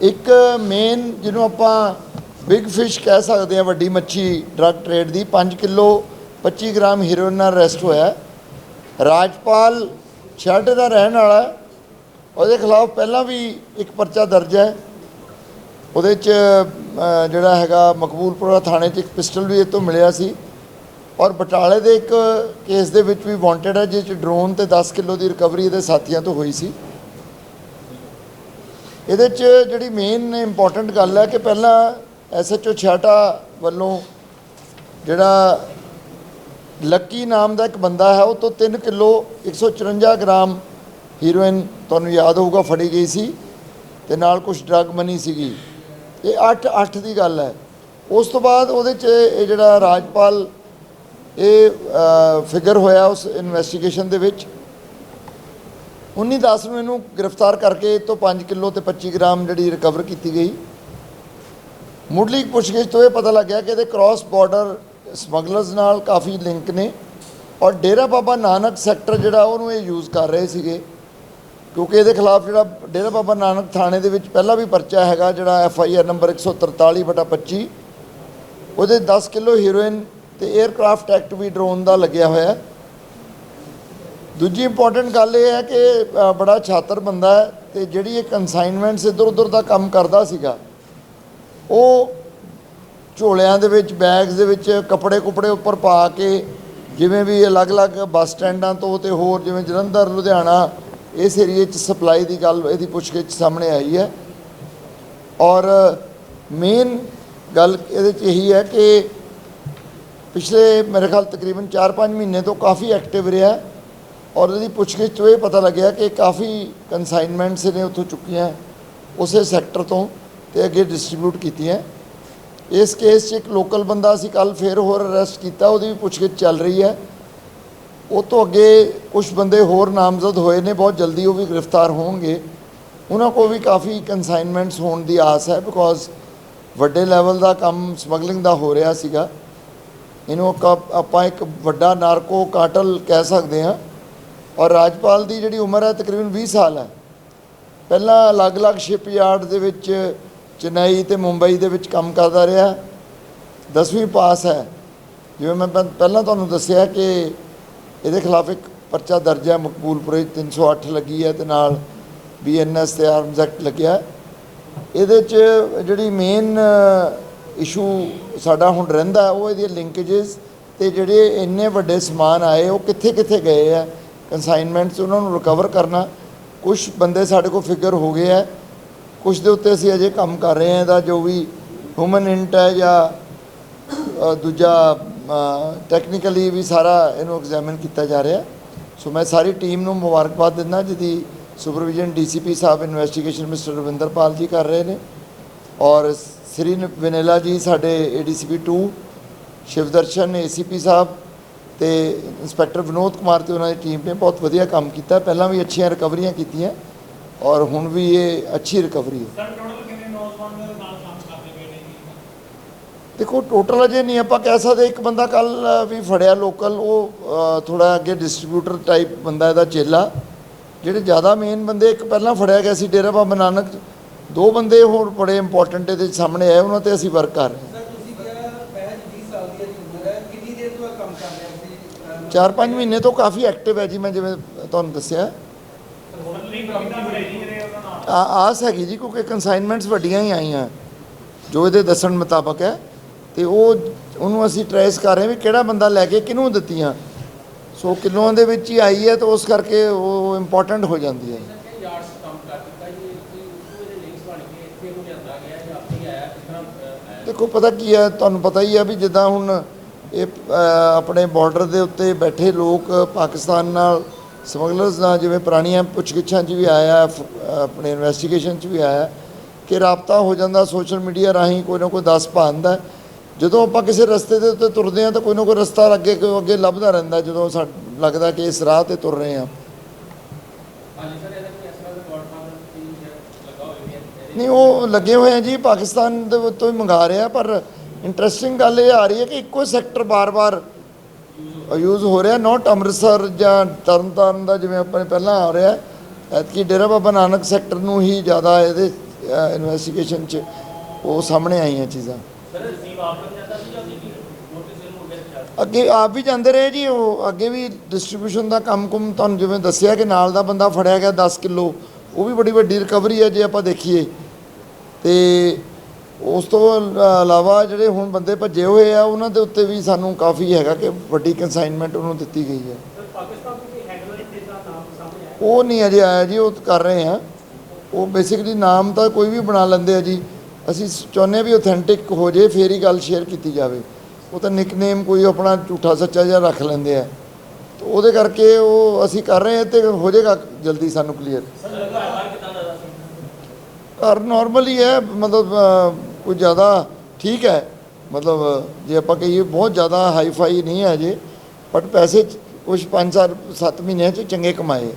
ਇੱਕ ਮੇਨ ਜਿਹਨੂੰ ਆਪਾਂ ਬਿਗ ਫਿਸ਼ ਕਹਿ ਸਕਦੇ ਆ ਵੱਡੀ ਮੱਛੀ ਡਰੱਗ ਟ੍ਰੇਡ ਦੀ 5 ਕਿਲੋ 25 ਗ੍ਰਾਮ ਹੀਰੋਇਨ ਨਾਲ ਅਰੈਸਟ ਹੋਇਆ ਰਾਜਪਾਲ ਛੱਡ ਦਾ ਰਹਿਣ ਵਾਲਾ ਉਹਦੇ ਖਿਲਾਫ ਪਹਿਲਾਂ ਵੀ ਇੱਕ ਪਰਚਾ ਦਰਜ ਹੈ। ਉਹਦੇ ਚ ਜਿਹੜਾ ਹੈਗਾ ਮਕਬੂਲਪੁਰਾ ਥਾਣੇ 'ਚ ਇੱਕ ਪਿਸਟਲ ਵੀ ਇਹ ਤੋਂ ਮਿਲਿਆ ਸੀ। ਔਰ ਬਟਾਲੇ ਦੇ ਇੱਕ ਕੇਸ ਦੇ ਵਿੱਚ ਵੀ ਵਾਂਟਡ ਹੈ ਜਿਸ 'ਚ ਡਰੋਨ ਤੇ 10 ਕਿਲੋ ਦੀ ਰਿਕਵਰੀ ਇਹਦੇ ਸਾਥੀਆਂ ਤੋਂ ਹੋਈ ਸੀ। ਇਹਦੇ 'ਚ ਜਿਹੜੀ ਮੇਨ ਇੰਪੋਰਟੈਂਟ ਗੱਲ ਹੈ ਕਿ ਪਹਿਲਾਂ ਐਸਐਚਓ ਛਾਟਾ ਵੱਲੋਂ ਜਿਹੜਾ ਲੱਕੀ ਨਾਮ ਦਾ ਇੱਕ ਬੰਦਾ ਹੈ, ਉਹ ਤੋਂ 3 ਕਿਲੋ 154 ਗ੍ਰਾਮ ਹੀਰੋਇਨ ਤੁਹਾਨੂੰ ਯਾਦ ਹੋਊਗਾ, ਫੜੀ ਗਈ ਸੀ ਤੇ ਨਾਲ ਕੁਝ ਡਰੱਗ ਮਨੀ ਸੀਗੀ। ਇਹ 8 8 ਦੀ ਗੱਲ ਹੈ। ਉਸ ਤੋਂ ਬਾਅਦ ਉਹਦੇ 'ਚ ਇਹ ਜਿਹੜਾ ਰਾਜਪਾਲ, ਇਹ ਫਿਗਰ ਹੋਇਆ ਉਸ ਇਨਵੈਸਟੀਗੇਸ਼ਨ ਦੇ ਵਿੱਚ। 19 10 ਨੂੰ ਇਹਨੂੰ ਗ੍ਰਿਫਤਾਰ ਕਰਕੇ ਇਹ ਤੋਂ 5 ਕਿਲੋ ਤੇ 25 ਗ੍ਰਾਮ ਜਿਹੜੀ ਰਿਕਵਰ ਕੀਤੀ ਗਈ। ਮੁੱਢਲੀ ਪੁੱਛਗਿੱਛ ਤੋਂ ਇਹ ਪਤਾ ਲੱਗਿਆ ਕਿ ਇਹਦੇ ਕ੍ਰਾਸ ਬਾਰਡਰ ਸਮਗਲਰਸ ਨਾਲ ਕਾਫੀ ਲਿੰਕ ਨੇ ਔਰ ਡੇਰਾ ਬਾਬਾ ਨਾਨਕ ਸੈਕਟਰ ਜਿਹੜਾ ਉਹਨੂੰ ਇਹ ਯੂਜ਼ ਕਰ ਰਹੇ ਸੀਗੇ। ਕਿਉਂਕਿ ਇਹਦੇ ਖਿਲਾਫ ਜਿਹੜਾ ਡੇਰਾ ਬਾਬਾ ਨਾਨਕ ਥਾਣੇ ਦੇ ਵਿੱਚ ਪਹਿਲਾਂ ਵੀ ਪਰਚਾ ਹੈਗਾ ਜਿਹੜਾ ਐਫ ਆਈ ਆਰ ਨੰਬਰ 143 ਬਟਾ 25 ਉਹਦੇ 10 ਕਿਲੋ ਹੀਰੋਇਨ ਤੇ 에ਅਰਕ੍ਰਾਫਟ ਐਕਟ ਵੀ ਡਰੋਨ ਦਾ ਲੱਗਿਆ ਹੋਇਆ। ਹੈ ਦੂਜੀ ਇੰਪੋਰਟੈਂਟ ਗੱਲ ਇਹ ਹੈ ਕਿ ਬੜਾ ਛਾਤਰ ਬੰਦਾ ਹੈ ਤੇ ਜਿਹੜੀ ਇਹ ਕਨਸਾਈਨਮੈਂਟਸ ਇੱਧਰ ਉੱਧਰ ਦਾ ਕੰਮ ਕਰਦਾ ਸੀਗਾ, ਉਹ ਝੋਲਿਆਂ ਦੇ ਵਿੱਚ ਬੈਗਸ ਦੇ ਵਿੱਚ ਕੱਪੜੇ ਕੁਪੜੇ ਉੱਪਰ ਪਾ ਕੇ, ਜਿਵੇਂ ਵੀ ਅਲੱਗ-ਅਲੱਗ ਬੱਸ ਸਟੈਂਡਾਂ ਤੋਂ ਤੇ ਹੋਰ ਜਿਵੇਂ ਜਲੰਧਰ, ਲੁਧਿਆਣਾ, ਇਸ ਏਰੀਏ 'ਚ ਸਪਲਾਈ ਦੀ ਗੱਲ, ਇਹਦੀ ਪੁੱਛਗਿੱਛ ਸਾਹਮਣੇ ਆਈ ਹੈ। ਔਰ ਮੇਨ ਗੱਲ ਇਹਦੇ 'ਚ ਇਹੀ ਹੈ ਕਿ ਪਿਛਲੇ ਮੇਰੇ ਖਿਆਲ ਤਕਰੀਬਨ 4-5 ਮਹੀਨੇ ਤੋਂ ਕਾਫੀ ਐਕਟਿਵ ਰਿਹਾ। ਔਰ ਇਹਦੀ ਪੁੱਛਗਿੱਛ ਤੋਂ ਇਹ ਪਤਾ ਲੱਗਿਆ ਕਿ ਕਾਫੀ ਕਨਸਾਈਨਮੈਂਟਸ ਨੇ ਉੱਥੋਂ ਚੁੱਕੀਆਂ ਉਸੇ ਸੈਕਟਰ ਤੋਂ ਤੇ ਅੱਗੇ ਡਿਸਟ੍ਰੀਬਿਊਟ ਕੀਤੀਆਂ। ਇਸ ਕੇਸ 'ਚ ਇੱਕ ਲੋਕਲ ਬੰਦਾ ਅਸੀਂ ਕੱਲ ਫੇਰ ਹੋਰ ਅਰੈਸਟ ਕੀਤਾ, ਉਹਦੀ ਵੀ ਪੁੱਛਗਿੱਛ ਚੱਲ ਰਹੀ ਹੈ। ਉਹ ਤੋਂ ਅੱਗੇ ਕੁਝ ਬੰਦੇ ਹੋਰ ਨਾਮਜ਼ਦ ਹੋਏ ਨੇ, ਬਹੁਤ ਜਲਦੀ ਉਹ ਵੀ ਗ੍ਰਿਫਤਾਰ ਹੋਣਗੇ। ਉਹਨਾਂ ਕੋਲ ਵੀ ਕਾਫੀ ਕਨਸਾਈਨਮੈਂਟਸ ਹੋਣ ਦੀ ਆਸ ਹੈ ਬਿਕੋਜ਼ ਵੱਡੇ ਲੈਵਲ ਦਾ ਕੰਮ ਸਮਗਲਿੰਗ ਦਾ ਹੋ ਰਿਹਾ ਸੀਗਾ। ਇਹਨੂੰ ਕ- ਆਪਾਂ ਇੱਕ ਵੱਡਾ ਨਾਰਕੋ ਕਾਟਲ ਕਹਿ ਸਕਦੇ ਹਾਂ। ਔਰ ਰਾਜਪਾਲ ਦੀ ਜਿਹੜੀ ਉਮਰ ਹੈ ਤਕਰੀਬਨ 20 ਸਾਲ ਹੈ। ਪਹਿਲਾਂ ਅਲੱਗ-ਅਲੱਗ ਸ਼ਿਪਯਾਰਡ ਦੇ ਵਿੱਚ ਚੇਨਈ ਤੇ ਮੁੰਬਈ ਦੇ ਵਿੱਚ ਕੰਮ ਕਰਦਾ ਰਿਹਾ। 10ਵੀਂ ਪਾਸ ਹੈ। ਜਿਵੇਂ ਮੈਂ ਪਹਿਲਾਂ ਤੁਹਾਨੂੰ ਦੱਸਿਆ ਕਿ ਇਹਦੇ ਖਿਲਾਫ ਇੱਕ ਪਰਚਾ ਦਰਜ ਹੈ, ਮਕਬੂਲਪੁਰੇ 'ਚ 308 ਲੱਗੀ ਹੈ ਤੇ ਨਾਲ ਬੀਐਨਐਸ ਤੇ ਆਰਮਜ਼ ਐਕਟ ਲੱਗਿਆ। ਇਹਦੇ 'ਚ ਜਿਹੜੀ ਮੇਨ ਇਸ਼ੂ ਸਾਡਾ ਹੁਣ ਰਹਿੰਦਾ, ਉਹ ਇਹਦੀਆਂ ਲਿੰਕੇजेस ਤੇ ਜਿਹੜੇ ਇੰਨੇ ਵੱਡੇ ਸਮਾਨ ਆਏ, ਉਹ ਕਿੱਥੇ ਕਿੱਥੇ ਗਏ ਆ ਕਨਸਾਈਨਮੈਂਟਸ ਉਹਨਾਂ ਨੂੰ ਰਿਕਵਰ ਕਰਨਾ ਕੁਝ ਬੰਦੇ ਸਾਡੇ ਕੋਲ ਫਿਗਰ ਹੋ ਗਏ ਆ ਕੁਝ ਦੇ ਉੱਤੇ ਅਸੀਂ ਅਜੇ ਕੰਮ ਕਰ ਰਹੇ ਹਾਂ, ਇਹਦਾ ਜੋ ਵੀ ਹਿਊਮਨ ਇੰਟ ਹੈ ਜਾਂ ਦੂਜਾ ਟੈਕਨੀਕਲੀ ਵੀ ਸਾਰਾ ਇਹਨੂੰ ਐਗਜ਼ਾਮਿਨ ਕੀਤਾ ਜਾ ਰਿਹਾ। ਸੋ ਮੈਂ ਸਾਰੀ ਟੀਮ ਨੂੰ ਮੁਬਾਰਕਬਾਦ ਦਿੰਦਾ, ਜਿਹਦੀ ਸੁਪਰਵਿਜ਼ਨ ਡੀਸੀਪੀ ਸਾਹਿਬ ਇਨਵੈਸਟੀਗੇਸ਼ਨ ਮਿਸਟਰ ਰਵਿੰਦਰਪਾਲ ਜੀ ਕਰ ਰਹੇ ਨੇ। ਔਰ ਸ੍ਰੀ ਵਿਨੇਲਾ ਜੀ ਸਾਡੇ ਏਡੀਸੀਪੀ 2 ਸ਼ਿਵਦਰਸ਼ਨ ਏਸੀਪੀ ਸਾਹਿਬ ਤੇ ਇੰਸਪੈਕਟਰ ਵਿਨੋਦ ਕੁਮਾਰ ਤੇ ਉਹਨਾਂ ਦੀ ਟੀਮ ਨੇ ਬਹੁਤ ਵਧੀਆ ਕੰਮ ਕੀਤਾ। ਪਹਿਲਾਂ ਵੀ ਅੱਛੀਆਂ ਰਿਕਵਰੀਆਂ ਕੀਤੀਆਂ ਔਰ ਹੁਣ ਵੀ ਇਹ ਅੱਛੀ ਰਿਕਵਰੀ ਹੈ। ਸਰ ਟੋਟਲ ਕਿੰਨੇ ਨੌਜਵਾਨ ਮੇਰੇ ਨਾਲ ਕੰਮ ਕਰਦੇ ਪਏ ਨੇ ਜੀ? ਦੇਖੋ ਟੋਟਲ ਅਜੇ ਨਹੀਂ ਆਪਾਂ ਕਹਿ ਸਕਦੇ। ਇੱਕ ਬੰਦਾ ਕੱਲ ਵੀ ਫੜਿਆ ਲੋਕਲ ਉਹ ਥੋੜਾ ਅੱਗੇ ਡਿਸਟ੍ਰੀਬਿਊਟਰ ਟਾਈਪ ਬੰਦਾ ਇਹਦਾ ਚੇਲਾ। ਜਿਹੜੇ ਜ਼ਿਆਦਾ ਮੇਨ ਬੰਦੇ ਇੱਕ ਪਹਿਲਾਂ ਫੜਿਆ ਗਿਆ ਸੀ ਡੇਰਾ ਬਾਬਾ ਨਾਨਕ। ਦੋ ਬੰਦੇ ਹੋਰ ਬੜੇ ਇੰਪੋਰਟੈਂਟ ਇਹਦੇ ਸਾਹਮਣੇ ਆਏ ਉਹਨਾਂ ਤੇ ਅਸੀਂ ਵਰਕ ਕਰ ਰਹੇ ਸਰ 4-5 ਮਹੀਨੇ ਤੋਂ ਕਾਫੀ ਐਕਟਿਵ ਹੈ ਜੀ, ਮੈਂ ਜਿਵੇਂ ਤੁਹਾਨੂੰ ਦੱਸਿਆ। ਆ, ਆਸ ਹੈਗੀ ਜੀ, ਕਿਉਂਕਿ ਕੰਸਾਈਨਮੈਂਟਸ ਵੱਡੀਆਂ ਹੀ ਆਈਆਂ। ਜੋ ਇਹਦੇ ਦੱਸਣ ਮੁਤਾਬਕ ਹੈ, ਤੇ ਉਹ, ਉਹਨੂੰ ਅਸੀਂ ਟਰੇਸ ਕਰ ਰਹੇ ਵੀ ਕਿਹੜਾ ਬੰਦਾ ਲੈ ਕੇ ਕਿਨੂੰ ਦਿੱਤੀਆਂ। ਸੋ ਕਿਲੋਆਂ ਦੇ ਵਿੱਚ ਹੀ ਆਈ ਹੈ, ਤਾਂ ਉਸ ਕਰਕੇ ਉਹ ਇੰਪੋਰਟੈਂਟ ਹੋ ਜਾਂਦੀ ਹੈ। ਦੇਖੋ, ਪਤਾ ਕੀ ਹੈ, ਤੁਹਾਨੂੰ ਪਤਾ ਹੀ ਹੈ ਵੀ ਜਿੱਦਾਂ ਹੁਣ ਇਹ ਆਪਣੇ ਬਾਰਡਰ ਦੇ ਉੱਤੇ ਬੈਠੇ ਲੋਕ ਪਾਕਿਸਤਾਨ ਨਾਲ ਸਮਗਲਰਸ ਨਾਲ ਜਿਵੇਂ ਪੁਰਾਣੀਆਂ ਪੁੱਛਗਿੱਛਾਂ 'ਚ ਵੀ ਆਇਆ ਆਪਣੇ ਇਨਵੈਸਟੀਗੇਸ਼ਨ 'ਚ ਵੀ ਆਇਆ ਕਿ ਰਾਬਤਾ ਹੋ ਜਾਂਦਾ ਸੋਸ਼ਲ ਮੀਡੀਆ ਰਾਹੀਂ ਕੋਈ ਨਾ ਕੋਈ ਦੱਸ ਪਾਉਂਦਾ। ਜਦੋਂ ਆਪਾਂ ਕਿਸੇ ਰਸਤੇ ਦੇ ਉੱਤੇ ਤੁਰਦੇ ਹਾਂ ਤਾਂ ਕੋਈ ਨਾ ਕੋਈ ਰਸਤਾ ਅੱਗੇ ਕੋਈ ਅੱਗੇ ਲੱਭਦਾ ਰਹਿੰਦਾ ਜਦੋਂ ਸਾ ਲੱਗਦਾ ਕਿ ਇਸ ਰਾਹ ਤੇ ਤੁਰ ਰਹੇ ਇਹਦੇ ਨਹੀਂ ਉਹ ਲੱਗੇ ਹੋਏ ਆ ਜੀ ਪਾਕਿਸਤਾਨ ਦੇ ਉੱਤੋਂ ਹੀ ਮੰਗਾ ਰਿਹਾ ਪਰ ਇੰਟਰਸਟਿੰਗ ਗੱਲ ਇਹ ਆ ਰਹੀ ਹੈ ਕਿ ਇੱਕੋ ਸੈਕਟਰ ਬਾਰ-ਬਾਰ ਯੂਜ਼ ਹੋ ਰਿਹਾ ਨਾਟ ਅੰਮ੍ਰਿਤਸਰ ਜਾਂ ਤਰਨਤਾਰਨ ਦਾ ਜਿਵੇਂ ਆਪਾਂ ਨੇ ਪਹਿਲਾਂ ਆ ਰਿਹਾ ਐਤਕੀ ਡੇਰਾ ਬਾਬਾ ਨਾਨਕ ਸੈਕਟਰ ਨੂੰ ਹੀ ਜ਼ਿਆਦਾ ਇਹਦੇ ਇਨਵੈਸਟੀਗੇਸ਼ਨ 'ਚ ਉਹ ਸਾਹਮਣੇ ਆਈਆਂ ਚੀਜ਼ਾਂ। ਅੱਗੇ ਆਪ ਵੀ ਜਾਂਦੇ ਰਹੇ ਜੀ ਉਹ ਅੱਗੇ ਵੀ ਡਿਸਟ੍ਰੀਬਿਊਸ਼ਨ ਦਾ ਕੰਮ ਕੁਮ ਤੁਹਾਨੂੰ ਜਿਵੇਂ ਦੱਸਿਆ ਕਿ ਨਾਲ ਦਾ ਬੰਦਾ ਫੜਿਆ ਗਿਆ 10 ਕਿਲੋ ਉਹ ਵੀ ਬੜੀ ਵੱਡੀ ਰਿਕਵਰੀ ਹੈ ਜੇ ਆਪਾਂ ਦੇਖੀਏ। ਤੇ ਉਸ ਤੋਂ ਇਲਾਵਾ ਜਿਹੜੇ ਹੁਣ ਬੰਦੇ ਭੱਜੇ ਹੋਏ ਆ, ਉਹਨਾਂ ਦੇ ਉੱਤੇ ਵੀ ਸਾਨੂੰ ਕਾਫੀ ਹੈਗਾ ਕਿ ਵੱਡੀ ਕੰਸਾਈਨਮੈਂਟ ਉਹਨੂੰ ਦਿੱਤੀ ਗਈ ਹੈ। ਉਹ ਨਹੀਂ ਅਜੇ ਆਇਆ ਜੀ, ਉਹ ਕਰ ਰਹੇ ਆ। ਉਹ ਬੇਸਿਕਲੀ ਨਾਮ ਤਾਂ ਕੋਈ ਵੀ ਬਣਾ ਲੈਂਦੇ ਆ ਜੀ। ਅਸੀਂ ਚਾਹੁੰਦੇ ਹਾਂ ਵੀ ਆਥੈਂਟਿਕ ਹੋ ਜੇ, ਫੇਰ ਹੀ ਗੱਲ ਸ਼ੇਅਰ ਕੀਤੀ ਜਾਵੇ। ਉਹ ਤਾਂ ਨਿਕਨੇਮ ਕੋਈ ਆਪਣਾ ਝੂਠਾ, ਸੱਚਾ ਜਿਹਾ ਰੱਖ ਲੈਂਦੇ ਆ। ਤੇ ਉਹਦੇ ਕਰਕੇ ਉਹ ਅਸੀਂ ਕਰ ਰਹੇ ਹਾਂ ਤੇ ਹੋ ਜਾਏਗਾ ਜਲਦੀ ਸਾਨੂੰ ਕਲੀਅਰ ਸਰ ਲੱਗਾ ਬਾਹਰ ਕਿਦਾਂ ਦਾ ਸੀ ਘਰ ਨਾਰਮਲ ਹੀ ਹੈ ਮਤਲਬ ਅ, ਕੋਈ ਜ਼ਿਆਦਾ ਠੀਕ ਹੈ। ਮਤਲਬ ਜੇ ਆਪਾਂ ਕਹੀਏ ਬਹੁਤ ਜ਼ਿਆਦਾ ਹਾਈ ਫਾਈ ਨਹੀਂ ਹੈ ਜੇ ਬਟ ਪੈਸੇ ਕੁਝ 5 4 7 ਮਹੀਨਿਆਂ ਚ ਚੰਗੇ ਕਮਾਏ।